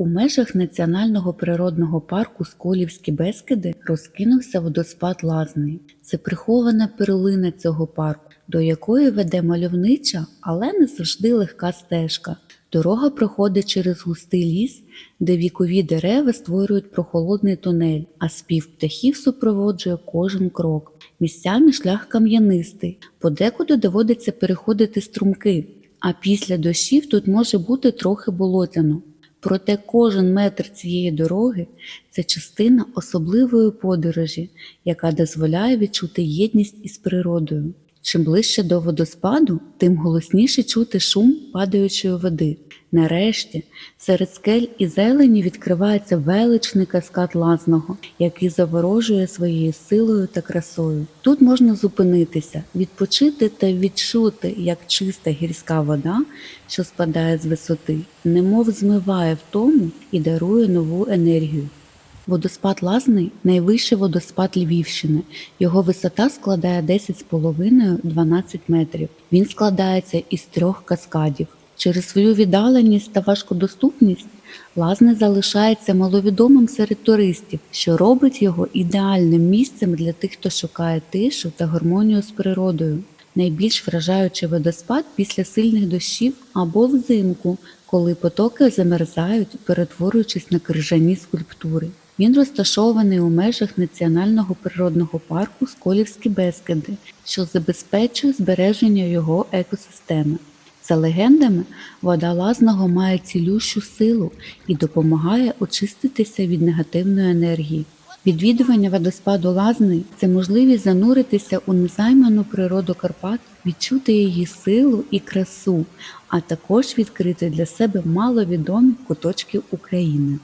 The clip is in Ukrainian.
У межах Національного природного парку Сколівські Бескиди розкинувся водоспад Лазний. Це прихована перлина цього парку, до якої веде мальовнича, але не завжди легка стежка. Дорога проходить через густий ліс, де вікові дерева створюють прохолодний тунель, а спів птахів супроводжує кожен крок. Місцями шлях кам'янистий, подекуди доводиться переходити струмки, а після дощів тут може бути трохи болотяно. Проте кожен метр цієї дороги це частина особливої подорожі, яка дозволяє відчути єдність із природою. Чим ближче до водоспаду, тим голосніше чути шум падаючої води. Нарешті, серед скель і зелені відкривається величний каскад лазного, який заворожує своєю силою та красою. Тут можна зупинитися, відпочити та відчути, як чиста гірська вода, що спадає з висоти, немов змиває втому і дарує нову енергію. Водоспад Лазний найвищий водоспад Львівщини. Його висота складає 10,5-12 метрів. Він складається із трьох каскадів. Через свою віддаленість та важкодоступність Лазне залишається маловідомим серед туристів, що робить його ідеальним місцем для тих, хто шукає тишу та гармонію з природою. Найбільш вражаючий водоспад після сильних дощів або взимку, коли потоки замерзають, перетворюючись на крижані скульптури. Він розташований у межах Національного природного парку Сколівські Бескиди, що забезпечує збереження його екосистеми. За легендами, вода лазного має цілющу силу і допомагає очиститися від негативної енергії. Відвідування водоспаду Лазний це можливість зануритися у незайману природу Карпат, відчути її силу і красу, а також відкрити для себе маловідомі куточки України.